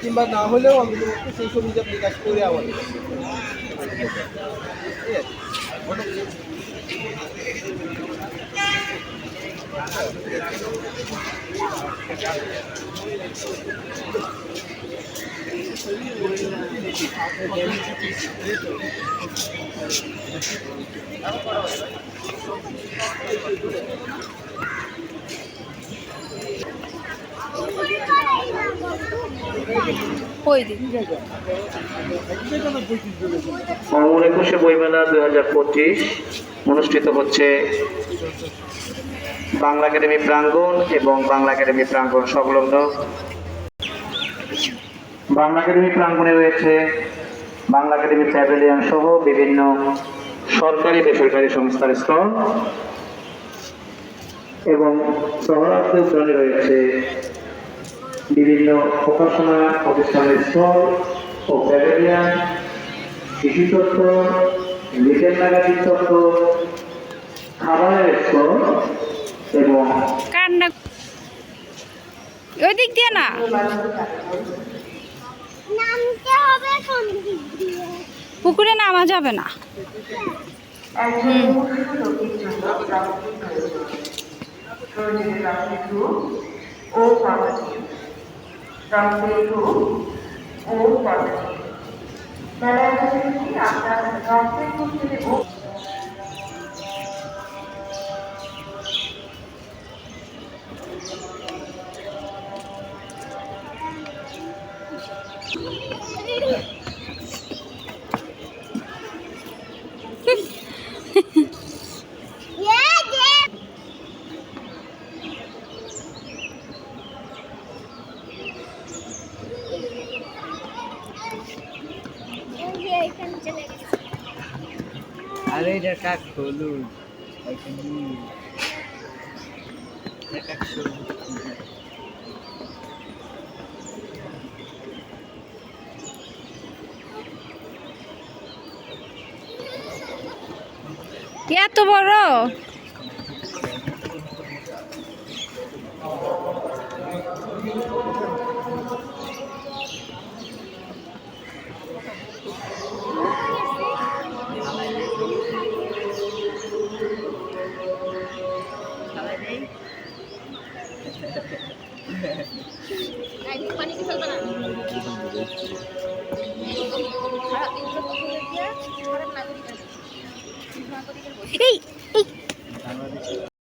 কিংবা না হলেও অন্তত সেই সব হিসাব নিকাশ করে আমাদের ঠিক আছে? একুশে বইমেলা দুই হাজার পঁচিশ। অনুষ্ঠিত হচ্ছে বাংলা একাডেমি প্রাঙ্গণ এবং বাংলা একাডেমি প্রাঙ্গণ সংলগ্ন। বাংলা একাডেমি প্রাঙ্গণে রয়েছে বাংলা একাডেমি প্যাভিলিয়ন সহ বিভিন্ন সরকারি বেসরকারি সংস্থার স্টল এবং শহরার্থ রয়েছে বিভিন্ন প্রকাশনা প্রতিষ্ঠানের স্টল ও প্যাভিলিয়ন কৃষি তত্ত্ব লিখের ম্যাগাজিন তত্ত্ব খাবারের স্টল এবং কান্না ওই দিক দিয়ে না? নামতে হবে কোন দিক দিয়ে? পুকুরে নামা যাবে না। একজন মুখ্য লোকের জন্য প্রাকৃতিক প্রয়োজন প্রয়োজনে প্রাকৃতিক রূপ ও পদ্ধতি প্রাকৃতিক আরে এটা কাক হলুদ? এত বড়? পারি এই।